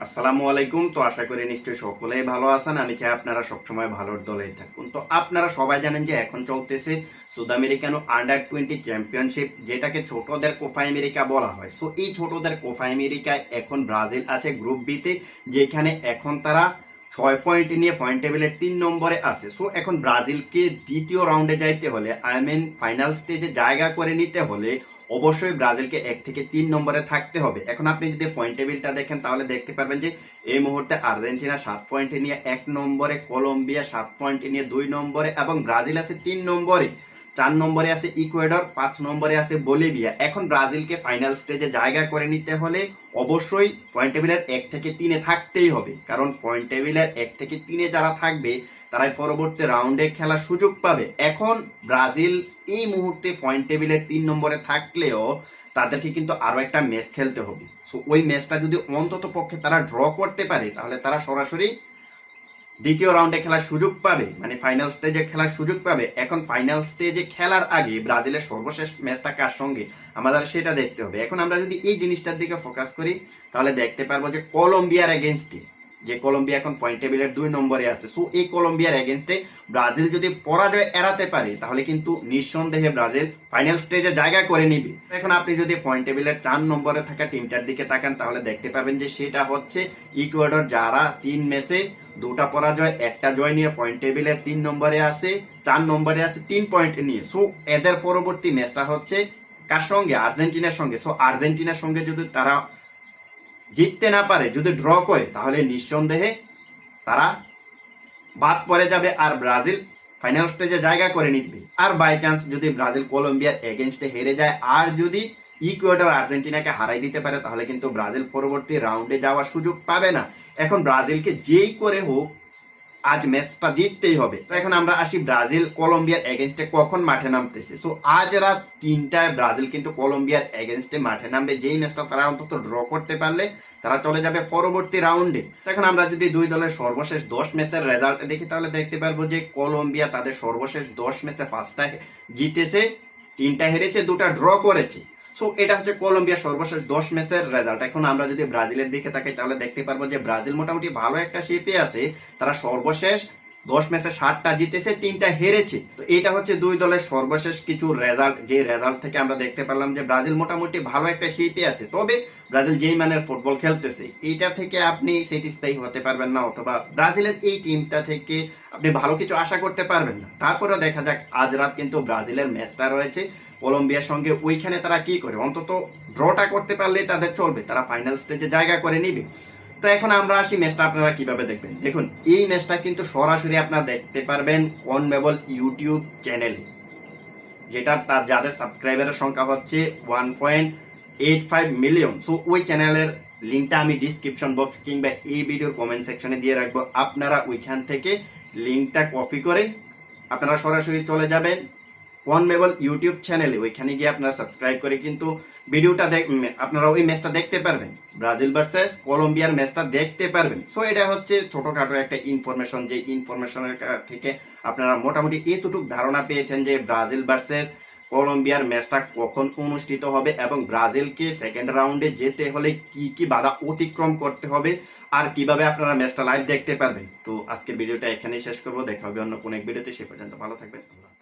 আসসালামু আলাইকুম। তো আশা করি নিশ্চয়ই সকলেই ভালো আছেন। আমি চাই আপনারা সবসময় ভালোর দলেই থাকুন। তো আপনারা সবাই জানেন যে এখন চলতেছে সুদ আমেরিকানো আন্ডার টোয়েন্টি চ্যাম্পিয়নশিপ যেটাকে ছোটদের কোফা আমেরিকা বলা হয়। সো এই ছোটদের কোফা আমেরিকায় এখন ব্রাজিল আছে গ্রুপ বিতে যেখানে এখন তারা ছয় পয়েন্ট নিয়ে পয়েন্ট টেবিলের তিন নম্বরে আছে। সো এখন ব্রাজিলকে দ্বিতীয় রাউন্ডে যাইতে হলে আই মিন ফাইনাল স্টেজে জায়গা করে নিতে হলে অবশ্যই ব্রাজিলকে এক থেকে তিন নম্বরে থাকতে হবে। এখন আপনি যদি পয়েন্ট টেবিলটা দেখেন, তাহলে দেখতে পারবেন যে এই মুহূর্তে আর্জেন্টিনা সাত পয়েন্টে নিয়ে এক নম্বরে, কলম্বিয়া সাত পয়েন্টে নিয়ে দুই নম্বরে এবং ব্রাজিল আছে তিন নম্বরে। চার নম্বরে আছে ইকুয়েডর, পাঁচ নম্বরে আছে বলিভিয়া। এখন ব্রাজিলকে ফাইনাল স্টেজে জায়গা করে নিতে হলে অবশ্যই পয়েন্ট টেবিলের এক থেকে তিনে থাকতেই হবে। কারণ পয়েন্ট টেবিলের এক থেকে তিনে যারা থাকবে, তারাই পরবর্তী রাউন্ডে খেলার সুযোগ পাবে। এখন ব্রাজিল এই মুহূর্তে পয়েন্ট টেবিলের তিন নম্বরে থাকলেও তাদেরকে কিন্তু আরও একটা ম্যাচ খেলতে হবে। সো ওই ম্যাচটা যদি অন্তত পক্ষে তারা ড্র করতে পারে, তাহলে তারা সরাসরি দ্বিতীয় রাউন্ডে খেলার সুযোগ পাবে মানে ফাইনাল স্টেজে খেলার সুযোগ পাবে। এখন ফাইনাল স্টেজে খেলার আগে ব্রাজিলের সর্বশেষ ম্যাচটা কার সঙ্গে? আমাদের সেটা দেখতে হবে। এখন আমরা যদি এই জিনিসটার দিকে ফোকাস করি, তাহলে দেখতে পারব যে কলম্বিয়ার এগেনস্টে যে কলম্বিয়া এখন পয়েন্ট টেবিলের দুই নম্বরে আছে। সো এই কলম্বিয়ার এগেনস্টে ব্রাজিল যদি পরাজয় এড়াতে পারে, তাহলে কিন্তু নিঃসন্দেহে ব্রাজিল ফাইনাল স্টেজে জায়গা করে নিবে। এখন আপনি যদি পয়েন্ট টেবিলের চার নম্বরে থাকা টিমটার দিকে তাকান, তাহলে দেখতে পাবেন যে সেটা হচ্ছে ইকুয়েডর যারা তিন ম্যাচে দুটা পরাজয়, একটা জয় নিয়ে পয়েন্ট টেবিলে তিন নম্বরে আছে, চার নম্বরে আছে, তিন পয়েন্ট নিয়ে। সো এদের পরবর্তী ম্যাচটা হচ্ছে কার সঙ্গে? আর্জেন্টিনার সঙ্গে। সো আর্জেন্টিনার সঙ্গে যদি তারা জিততে না পারে, যদি ড্র করে, তাহলে নিঃসন্দেহে তারা বাদ পড়ে যাবে আর ব্রাজিল ফাইনাল স্টেজে জায়গা করে নিবে। আর বাই চান্স যদি ব্রাজিল কলম্বিয়ার এগেনস্টে হেরে যায়, আর যদি ইকুয়েডর আর্জেন্টিনাকে হারাই দিতে পারে, তাহলে কিন্তু ব্রাজিল পরবর্তী রাউন্ডে যাওয়ার সুযোগ পাবে না। এখন ব্রাজিলকে যেই করে হোক আজ ম্যাচটা জিততেই হবে। তো এখন আমরা আসি ব্রাজিল, কলম্বিয়ার এগেনস্টে কখন মাঠে নামতেছে? সো আজ রাত তিনটায় ব্রাজিল কিন্তু কলম্বিয়ার এগেনস্টে মাঠে নামবে। যেই ম্যাচটা তারা অন্তত ড্র করতে পারলে, তারা চলে যাবে পরবর্তী রাউন্ডে এখন আমরা যদি দুই দলের সর্বশেষ দশ ম্যাচের রেজাল্ট দেখি, তাহলে দেখতে পারব যে কলম্বিয়া তাদের সর্বশেষ দশ ম্যাচে পাঁচটা জিতেছে তিনটা হেরেছে, দুটা ড্র করেছে। সো এটা হচ্ছে কলম্বিয়া সর্বশেষ দশ ম্যাচের রেজাল্ট এখন আমরা যদি ব্রাজিলের দিকে তাকাই, তাহলে দেখতে পারব যে ব্রাজিল মোটামুটি ভালো একটা শেপে আছে। তারা সর্বশেষ দশ ম্যাচে ষাটটা জিতেছে, তিনটা হেরেছে। তো এটা হচ্ছে দুই দলের সর্বশেষ কিছু রেজাল্ট যে রেজাল্ট থেকে আমরা দেখতে পারলাম যে ব্রাজিল মোটামুটি ভালো একটা শেপে আছে। তবে ব্রাজিল যেই মানের ফুটবল খেলতেছে এইটা থেকে আপনি স্যাটিসফাই হতে পারবেন না, অথবা ব্রাজিলের এই টিমটা থেকে আপনি ভালো কিছু আশা করতে পারবেন না। তারপরে দেখা যাক, আজ রাত কিন্তু ব্রাজিলের ম্যাচটা রয়েছে। কলম্বিয়ার সঙ্গে ওইখানে তারা কি করে? অন্তত ড্রটা করতে পারলে তাদের চলবে। তারা ফাইনাল স্টেজে জায়গা করে নিবে। তো এখন আমরা আসি ম্যাচটা আপনারা কীভাবে দেখবেন। দেখুন, এই ম্যাচটা কিন্তু সরাসরি আপনারা দেখতে পারবেন কনমেবল ইউটিউব চ্যানেলে যেটা তার যাদের সাবস্ক্রাইবারের সংখ্যা হচ্ছে one point eight five million so ওই চ্যানেলের লিঙ্কটা আমি ডিসক্রিপশন বক্স কিংবা এই ভিডিওর কমেন্ট সেকশনে দিয়ে রাখব। আপনারা ওইখান থেকে লিঙ্কটা কপি করে আপনারা সরাসরি চলে যাবেন। কনমেবল ইউটিউব চ্যানেলে ওইখানে গিয়ে আপনারা সাবস্ক্রাইব করে কিন্তু ভিডিওটা আপনারা ওই ম্যাচটা দেখতে পারবেন। ব্রাজিল ভার্সেস কলম্বিয়ার ম্যাচটা দেখতে পারবেন। সো এটা হচ্ছে ছোটখাটো একটা ইনফরমেশন যে ইনফরমেশনের থেকে আপনারা মোটামুটি এতটুকু ধারণা পেয়েছেন যে ব্রাজিল ভার্সেস কলম্বিয়ার ম্যাচটা কখন অনুষ্ঠিত হবে এবং ব্রাজিলকে সেকেন্ড রাউন্ডে যেতে হলে কি কি বাধা অতিক্রম করতে হবে আর কীভাবে আপনারা ম্যাচটা লাইভ দেখতে পারবেন। তো, আজকের ভিডিওটা এখানেই শেষ করব। দেখা হবে অন্য কোনো এক ভিডিওতে সে পর্যন্ত ভালো থাকবেন। আল্লাহ।